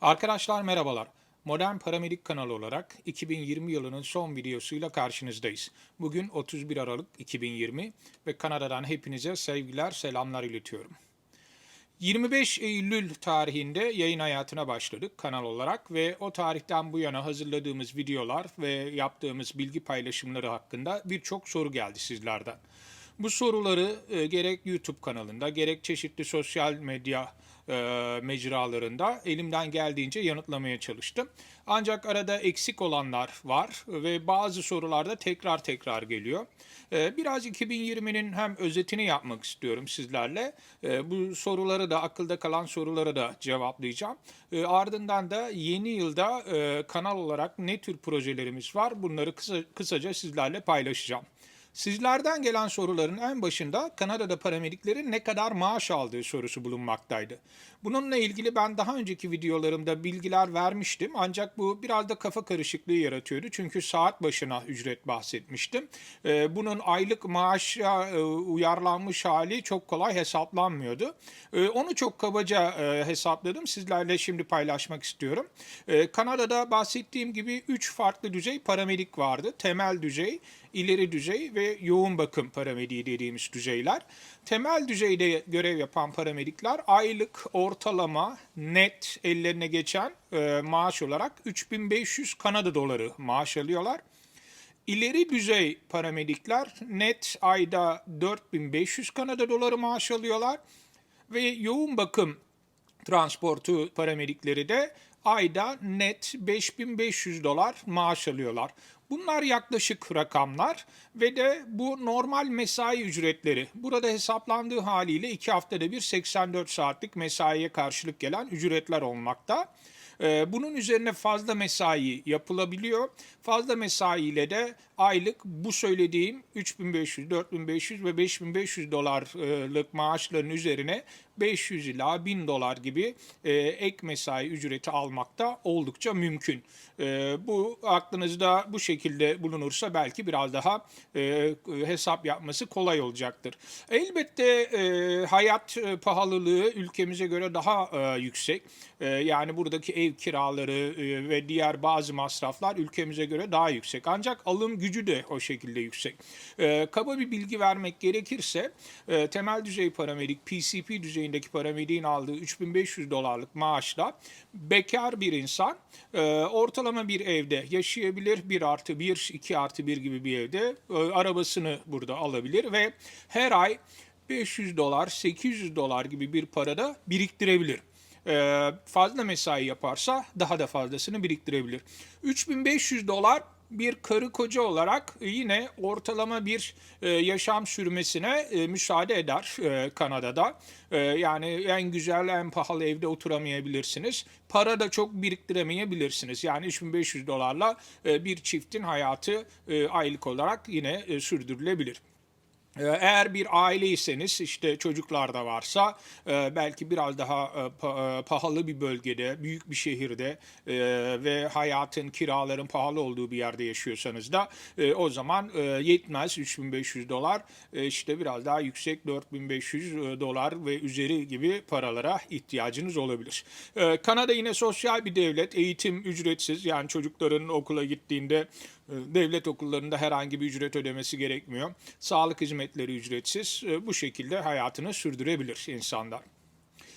Arkadaşlar merhabalar. Modern Paramedik kanalı olarak 2020 yılının son videosuyla karşınızdayız. Bugün 31 Aralık 2020 ve Kanada'dan hepinize sevgiler, selamlar iletiyorum. 25 Eylül tarihinde yayın hayatına başladık kanal olarak ve o tarihten bu yana hazırladığımız videolar ve yaptığımız bilgi paylaşımları hakkında birçok soru geldi sizlerden. Bu soruları e, gerek YouTube kanalında gerek çeşitli sosyal medya e, mecralarında elimden geldiğince yanıtlamaya çalıştım. Ancak arada eksik olanlar var ve bazı sorularda tekrar tekrar geliyor. E, biraz 2020'nin hem özetini yapmak istiyorum sizlerle. E, bu soruları da akılda kalan soruları da cevaplayacağım. E, ardından da yeni yılda e, kanal olarak ne tür projelerimiz var bunları kısa, kısaca sizlerle paylaşacağım. Sizlerden gelen soruların en başında Kanada'da paramediklerin ne kadar maaş aldığı sorusu bulunmaktaydı. Bununla ilgili ben daha önceki videolarımda bilgiler vermiştim ancak bu biraz da kafa karışıklığı yaratıyordu. Çünkü saat başına ücret bahsetmiştim. Ee, Bunun aylık maaşa e, uyarlanmış hali çok kolay hesaplanmıyordu. Ee, Onu çok kabaca e, hesapladım. Sizlerle şimdi paylaşmak istiyorum. Ee, Kanada'da bahsettiğim gibi 3 farklı düzey paramedik vardı. Temel düzey, ileri düzey ve yoğun bakım paramediği dediğimiz düzeyler. Temel düzeyde görev yapan paramedikler aylık ortalama net ellerine geçen e, maaş olarak 3500 Kanada doları maaş alıyorlar. İleri düzey paramedikler net ayda 4500 Kanada doları maaş alıyorlar ve yoğun bakım transportu paramedikleri de ayda net 5500 dolar maaş alıyorlar. Bunlar yaklaşık rakamlar ve de bu normal mesai ücretleri. Burada hesaplandığı haliyle 2 haftada bir 84 saatlik mesaiye karşılık gelen ücretler olmakta. Ee, Bunun üzerine fazla mesai yapılabiliyor. Fazla mesai ile de aylık bu söylediğim 3500, 4500 ve 5500 dolarlık maaşların üzerine 500 ila 1000 dolar gibi e, ek mesai ücreti almak da oldukça mümkün. E, bu aklınızda bu şekilde bulunursa belki biraz daha e, hesap yapması kolay olacaktır. Elbette e, hayat e, pahalılığı ülkemize göre daha e, yüksek. E, yani buradaki ev kiraları e, ve diğer bazı masraflar ülkemize göre daha yüksek. Ancak alım gücü de o şekilde yüksek. E, kaba bir bilgi vermek gerekirse e, temel düzey paramedik PCP düzeyindeki paramediğin aldığı 3500 dolarlık maaşla bekar bir insan e, ortalama bir evde yaşayabilir. 1 artı 1, 2 artı 1 gibi bir evde e, arabasını burada alabilir ve her ay 500 dolar, 800 dolar gibi bir parada biriktirebilir. Ee, fazla mesai yaparsa daha da fazlasını biriktirebilir. 3500 dolar bir karı koca olarak yine ortalama bir e, yaşam sürmesine e, müsaade eder e, Kanada'da. E, yani en güzel en pahalı evde oturamayabilirsiniz. Para da çok biriktiremeyebilirsiniz. Yani 3500 dolarla e, bir çiftin hayatı e, aylık olarak yine e, sürdürülebilir. Ee, Eğer bir aileyseniz işte çocuklar da varsa e, belki biraz daha e, e, pahalı bir bölgede, büyük bir şehirde ve hayatın, kiraların pahalı olduğu bir yerde yaşıyorsanız da o zaman yetmez 3500 dolar işte biraz daha yüksek 4500 dolar ve üzeri gibi paralara ihtiyacınız olabilir. Kanada yine sosyal bir devlet, eğitim ücretsiz yani çocukların okula gittiğinde Devlet okullarında herhangi bir ücret ödemesi gerekmiyor. Sağlık hizmetleri ücretsiz. E, Bu şekilde hayatını sürdürebilir insanlar.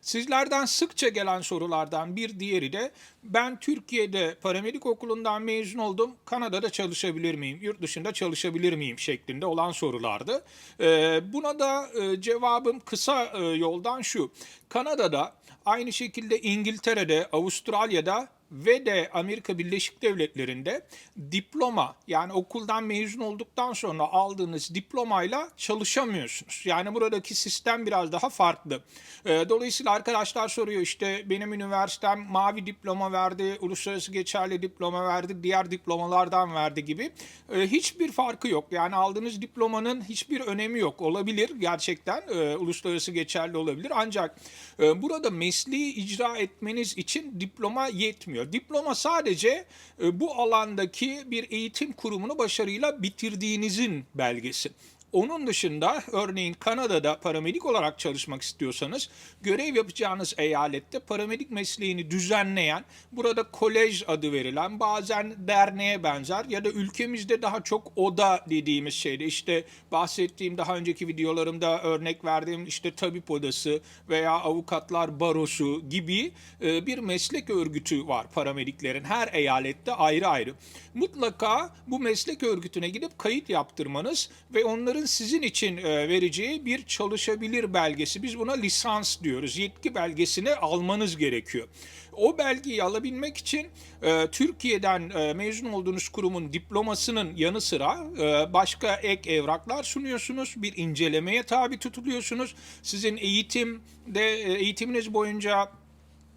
Sizlerden sıkça gelen sorulardan bir diğeri de ben Türkiye'de paramedik okulundan mezun oldum. Kanada'da çalışabilir miyim? Yurt dışında çalışabilir miyim? şeklinde olan sorulardı. E, Buna da e, cevabım kısa e, yoldan şu. Kanada'da aynı şekilde İngiltere'de, Avustralya'da ve de Amerika Birleşik Devletleri'nde diploma yani okuldan mezun olduktan sonra aldığınız diplomayla çalışamıyorsunuz. Yani buradaki sistem biraz daha farklı. Ee, Dolayısıyla arkadaşlar soruyor işte benim üniversitem mavi diploma verdi, uluslararası geçerli diploma verdi, diğer diplomalardan verdi gibi. Ee, Hiçbir farkı yok. Yani aldığınız diplomanın hiçbir önemi yok. Olabilir gerçekten e, uluslararası geçerli olabilir. Ancak e, burada mesleği icra etmeniz için diploma yetmiyor. Diploma sadece e, bu alandaki bir eğitim kurumunu başarıyla bitirdiğinizin belgesi. Onun dışında örneğin Kanada'da paramedik olarak çalışmak istiyorsanız görev yapacağınız eyalette paramedik mesleğini düzenleyen, burada kolej adı verilen, bazen derneğe benzer ya da ülkemizde daha çok oda dediğimiz şeyde işte bahsettiğim daha önceki videolarımda örnek verdiğim işte tabip odası veya avukatlar barosu gibi e, bir meslek örgütü var paramediklerin her eyalette ayrı ayrı. Mutlaka bu meslek örgütüne gidip kayıt yaptırmanız ve onların sizin için e, vereceği bir çalışabilir belgesi. Biz buna lisans diyoruz. Yetki belgesini almanız gerekiyor. O belgeyi alabilmek için e, Türkiye'den e, mezun olduğunuz kurumun diplomasının yanı sıra e, başka ek evraklar sunuyorsunuz. Bir incelemeye tabi tutuluyorsunuz. Sizin eğitimde eğitiminiz boyunca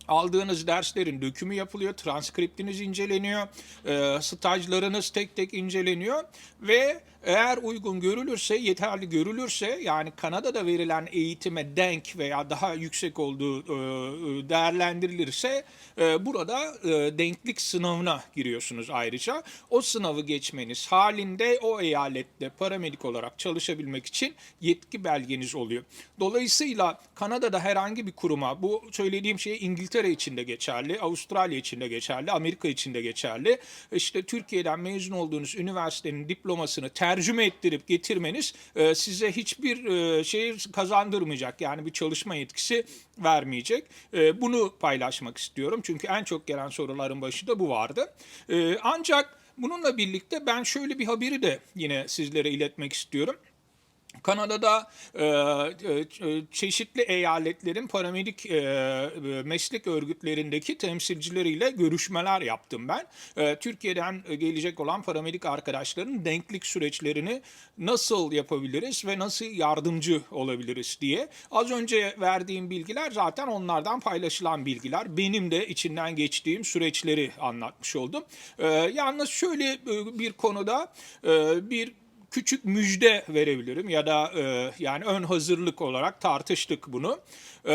Aldığınız derslerin dökümü yapılıyor, transkriptiniz inceleniyor, e, stajlarınız tek tek inceleniyor ve eğer uygun görülürse, yeterli görülürse yani Kanada'da verilen eğitime denk veya daha yüksek olduğu e, değerlendirilirse e, burada e, denklik sınavına giriyorsunuz ayrıca. O sınavı geçmeniz halinde o eyalette paramedik olarak çalışabilmek için yetki belgeniz oluyor. Dolayısıyla Kanada'da herhangi bir kuruma bu söylediğim şey İngiltere için de geçerli, Avustralya için de geçerli, Amerika için de geçerli. İşte Türkiye'den mezun olduğunuz üniversitenin diplomasını tercüme ettirip getirmeniz e, size hiçbir şey kazandırmayacak. Yani bir çalışma yetkisi vermeyecek. E, bunu paylaşmak istiyorum. Çünkü en çok gelen soruların başında bu vardı. Ancak bununla birlikte ben şöyle bir haberi de yine sizlere iletmek istiyorum. Kanada'da e, e, çeşitli eyaletlerin paramedik e, e, meslek örgütlerindeki temsilcileriyle görüşmeler yaptım ben. E, Türkiye'den gelecek olan paramedik arkadaşların denklik süreçlerini nasıl yapabiliriz ve nasıl yardımcı olabiliriz diye. Az önce verdiğim bilgiler zaten onlardan paylaşılan bilgiler. Benim de içinden geçtiğim süreçleri anlatmış oldum. E, yalnız şöyle e, bir konuda e, bir küçük müjde verebilirim ya da e, yani ön hazırlık olarak tartıştık bunu. E,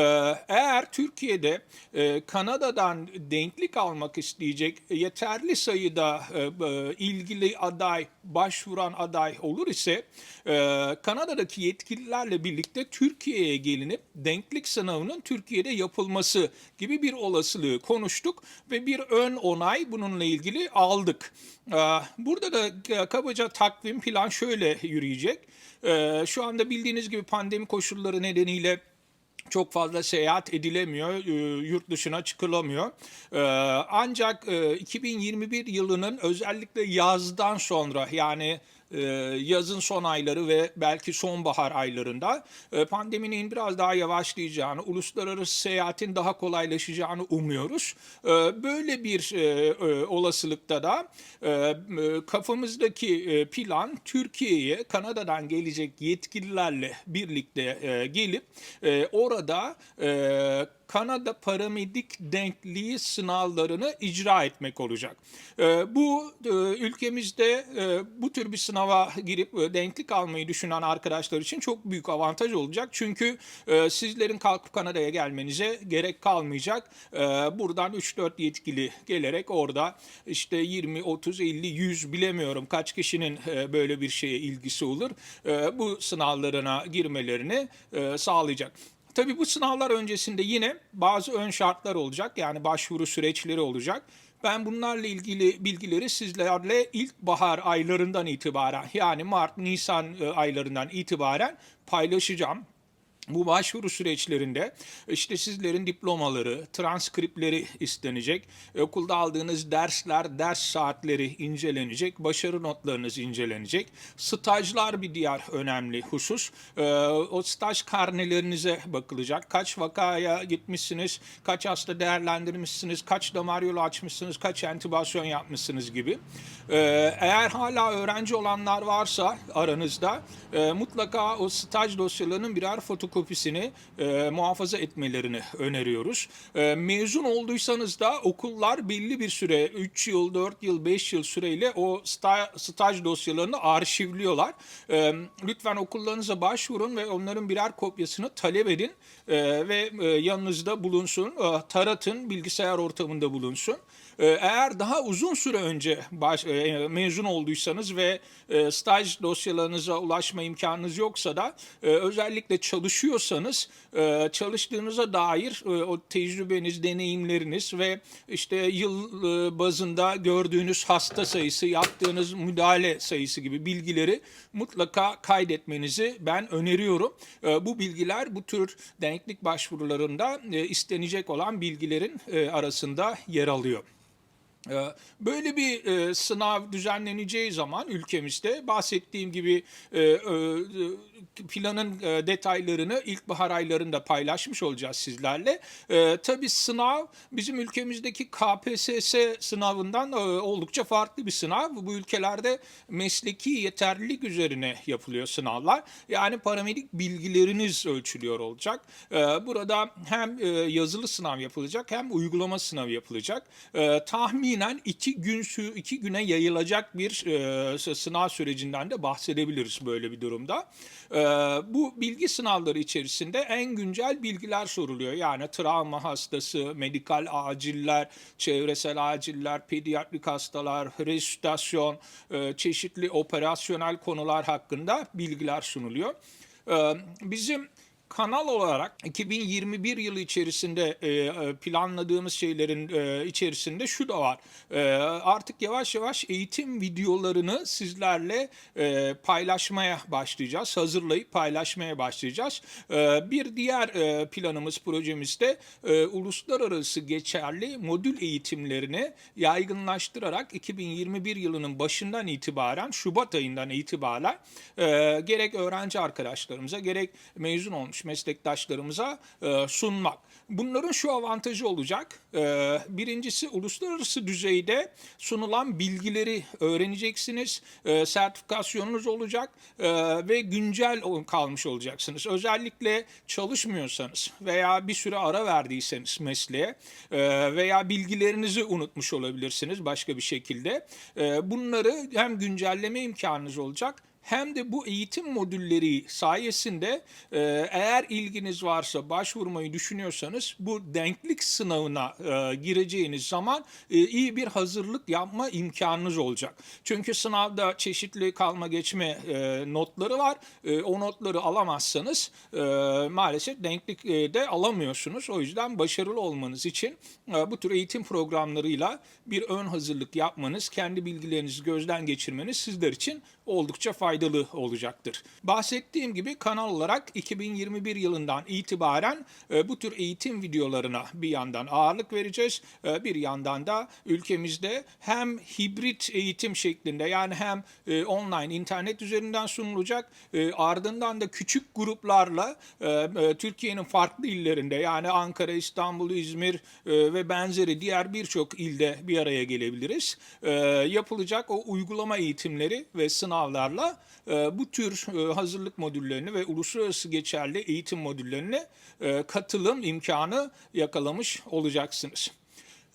eğer Türkiye'de e, Kanada'dan denklik almak isteyecek yeterli sayıda e, e, ilgili aday, başvuran aday olur ise e, Kanada'daki yetkililerle birlikte Türkiye'ye gelinip denklik sınavının Türkiye'de yapılması gibi bir olasılığı konuştuk ve bir ön onay bununla ilgili aldık. E, burada da e, kabaca takvim plan şöyle yürüyecek. E, şu anda bildiğiniz gibi pandemi koşulları nedeniyle çok fazla seyahat edilemiyor, e, yurt dışına çıkılamıyor. E, Ancak e, 2021 yılının özellikle yazdan sonra yani e, yazın son ayları ve belki sonbahar aylarında e, pandeminin biraz daha yavaşlayacağını, uluslararası seyahatin daha kolaylaşacağını umuyoruz. E, Böyle bir e, e, olasılıkta da e, e, kafamızdaki e, plan Türkiye'ye Kanada'dan gelecek yetkililerle birlikte e, gelip e, orada e, Kanada paramedik denkliği sınavlarını icra etmek olacak. E, bu e, ülkemizde e, bu tür bir sınava girip e, denklik almayı düşünen arkadaşlar için çok büyük avantaj olacak. Çünkü e, sizlerin kalkıp Kanada'ya gelmenize gerek kalmayacak. E, buradan 3-4 yetkili gelerek orada işte 20, 30, 50, 100 bilemiyorum kaç kişinin e, böyle bir şeye ilgisi olur. E, bu sınavlarına girmelerini e, sağlayacak. Tabii bu sınavlar öncesinde yine bazı ön şartlar olacak. Yani başvuru süreçleri olacak. Ben bunlarla ilgili bilgileri sizlerle ilkbahar aylarından itibaren yani Mart, Nisan e, aylarından itibaren paylaşacağım. Bu başvuru süreçlerinde işte sizlerin diplomaları, transkripleri istenecek. Okulda aldığınız dersler, ders saatleri incelenecek. Başarı notlarınız incelenecek. Stajlar bir diğer önemli husus. Ee, o staj karnelerinize bakılacak. Kaç vakaya gitmişsiniz, kaç hasta değerlendirmişsiniz, kaç damar yolu açmışsınız, kaç entübasyon yapmışsınız gibi. Ee, eğer hala öğrenci olanlar varsa aranızda e, mutlaka o staj dosyalarının birer fotokopi fotokopisini e, muhafaza etmelerini öneriyoruz. E, mezun olduysanız da okullar belli bir süre 3 yıl, 4 yıl, 5 yıl süreyle o sta- staj dosyalarını arşivliyorlar. E, lütfen okullarınıza başvurun ve onların birer kopyasını talep edin E, ve e, yanınızda bulunsun. E, taratın, bilgisayar ortamında bulunsun. E, Eğer daha uzun süre önce baş, e, mezun olduysanız ve e, staj dosyalarınıza ulaşma imkanınız yoksa da e, özellikle çalışıyorsanız e, çalıştığınıza dair o tecrübeniz, deneyimleriniz ve işte yıl bazında gördüğünüz hasta sayısı, yaptığınız müdahale sayısı gibi bilgileri mutlaka kaydetmenizi ben öneriyorum. Bu bilgiler bu tür denklik başvurularında e, istenecek olan bilgilerin arasında yer alıyor. Ee, Böyle bir e, sınav düzenleneceği zaman ülkemizde bahsettiğim gibi e, e, planın e, detaylarını ilkbahar aylarında paylaşmış olacağız sizlerle. Tabii sınav bizim ülkemizdeki KPSS sınavından oldukça farklı bir sınav. Bu ülkelerde mesleki yeterlilik üzerine yapılıyor sınavlar. Yani paramedik bilgileriniz ölçülüyor olacak. Burada hem yazılı sınav yapılacak hem uygulama sınavı yapılacak. E, tahminen iki gün iki güne yayılacak bir e, sınav sürecinden de bahsedebiliriz böyle bir durumda. E, bu bilgi sınavları içerisinde en güncel bilgiler soruluyor. Yani travma hastası, medikal aciller, çevresel aciller, pediatrik hastalar, resüsitasyon, e, çeşitli operasyonel konular hakkında bilgiler sunuluyor. E, bizim kanal olarak 2021 yılı içerisinde e, e, planladığımız şeylerin e, içerisinde şu da var. Artık yavaş yavaş eğitim videolarını sizlerle paylaşmaya başlayacağız. Hazırlayıp paylaşmaya başlayacağız. Bir diğer planımız, projemizde e, uluslararası geçerli modül eğitimlerini yaygınlaştırarak 2021 yılının başından itibaren, Şubat ayından itibaren gerek öğrenci arkadaşlarımıza gerek mezun olmuş meslektaşlarımıza e, sunmak. Bunların şu avantajı olacak. E, birincisi uluslararası düzeyde sunulan bilgileri öğreneceksiniz. E, sertifikasyonunuz olacak e, ve güncel kalmış olacaksınız. Özellikle çalışmıyorsanız veya bir süre ara verdiyseniz mesleğe e, veya bilgilerinizi unutmuş olabilirsiniz başka bir şekilde. E, bunları hem güncelleme imkanınız olacak hem de bu eğitim modülleri sayesinde e, eğer ilginiz varsa başvurmayı düşünüyorsanız bu denklik sınavına e, gireceğiniz zaman e, iyi bir hazırlık yapma imkanınız olacak. Çünkü sınavda çeşitli kalma geçme e, notları var. E, o notları alamazsanız e, maalesef denklik e, de alamıyorsunuz. O yüzden başarılı olmanız için e, bu tür eğitim programlarıyla bir ön hazırlık yapmanız, kendi bilgilerinizi gözden geçirmeniz sizler için oldukça faydalı olacaktır. Bahsettiğim gibi kanal olarak 2021 yılından itibaren e, bu tür eğitim videolarına bir yandan ağırlık vereceğiz. E, bir yandan da ülkemizde hem hibrit eğitim şeklinde yani hem e, online internet üzerinden sunulacak ardından da küçük gruplarla Türkiye'nin farklı illerinde yani Ankara, İstanbul, İzmir ve benzeri diğer birçok ilde bir araya gelebiliriz. Yapılacak o uygulama eğitimleri ve sınavlarla e, bu tür e, hazırlık modüllerini ve uluslararası geçerli eğitim modüllerine e, katılım imkanı yakalamış olacaksınız.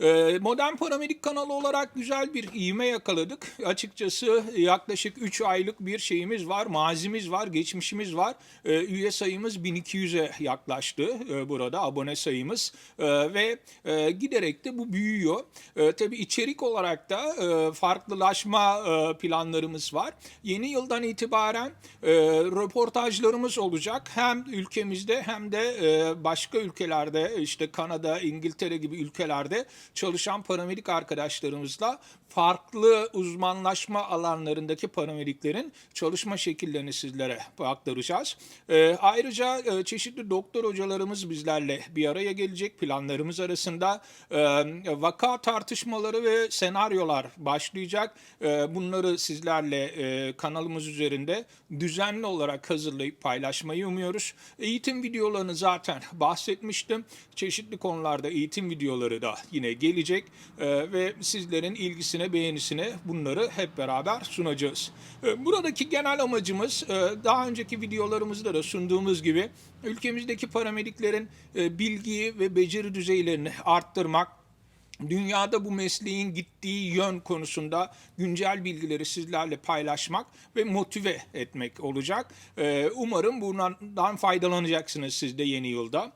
Ee, Modern Paramedik kanalı olarak güzel bir ivme yakaladık. Açıkçası yaklaşık 3 aylık bir şeyimiz var, mazimiz var, geçmişimiz var. Ee, Üye sayımız 1200'e yaklaştı e, burada abone sayımız Ee, ve e, giderek de bu büyüyor. Ee, Tabii içerik olarak da e, farklılaşma e, planlarımız var. Yeni yıldan itibaren röportajlarımız olacak. Hem ülkemizde hem de başka ülkelerde işte Kanada, İngiltere gibi ülkelerde çalışan paramedik arkadaşlarımızla farklı uzmanlaşma alanlarındaki paramediklerin çalışma şekillerini sizlere aktaracağız. Ee, ayrıca e, çeşitli doktor hocalarımız bizlerle bir araya gelecek. Planlarımız arasında e, vaka tartışmaları ve senaryolar başlayacak. E, bunları sizlerle e, kanalımız üzerinde düzenli olarak hazırlayıp paylaşmayı umuyoruz. Eğitim videolarını zaten bahsetmiştim. Çeşitli konularda eğitim videoları da yine gelecek e, ve sizlerin ilgisine, beğenisine bunları hep beraber sunacağız. E, Buradaki genel amacımız e, daha önceki videolarımızda da sunduğumuz gibi ülkemizdeki paramediklerin e, bilgi ve beceri düzeylerini arttırmak, dünyada bu mesleğin gittiği yön konusunda güncel bilgileri sizlerle paylaşmak ve motive etmek olacak. Umarım bundan faydalanacaksınız siz de yeni yılda.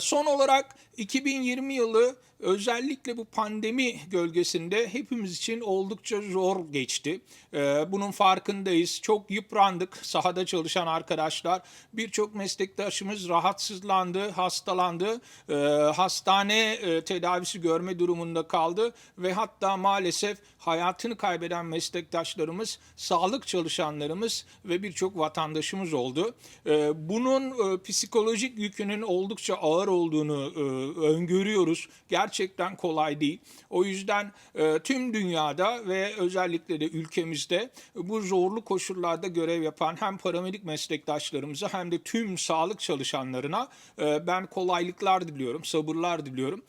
Son olarak 2020 yılı özellikle bu pandemi gölgesinde hepimiz için oldukça zor geçti. Ee, bunun farkındayız. Çok yıprandık sahada çalışan arkadaşlar. Birçok meslektaşımız rahatsızlandı, hastalandı. Ee, hastane e, tedavisi görme durumunda kaldı ve hatta maalesef hayatını kaybeden meslektaşlarımız, sağlık çalışanlarımız ve birçok vatandaşımız oldu. Ee, bunun e, psikolojik yükünün oldukça ağır olduğunu e, öngörüyoruz. Gerçekten kolay değil. O yüzden e, tüm dünyada ve özellikle de ülkemizde bu zorlu koşullarda görev yapan hem paramedik meslektaşlarımıza hem de tüm sağlık çalışanlarına ben kolaylıklar diliyorum, sabırlar diliyorum.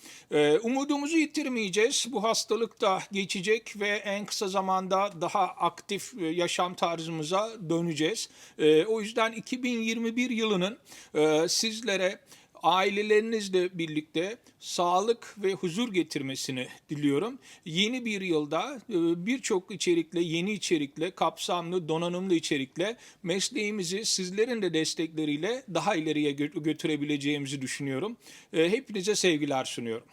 Umudumuzu yitirmeyeceğiz. Bu hastalık da geçecek ve en kısa zamanda daha aktif e, yaşam tarzımıza döneceğiz. E, O yüzden 2021 yılının e, sizlere ailelerinizle birlikte sağlık ve huzur getirmesini diliyorum. Yeni bir yılda birçok içerikle, yeni içerikle, kapsamlı, donanımlı içerikle mesleğimizi sizlerin de destekleriyle daha ileriye gö- götürebileceğimizi düşünüyorum. Hepinize sevgiler sunuyorum.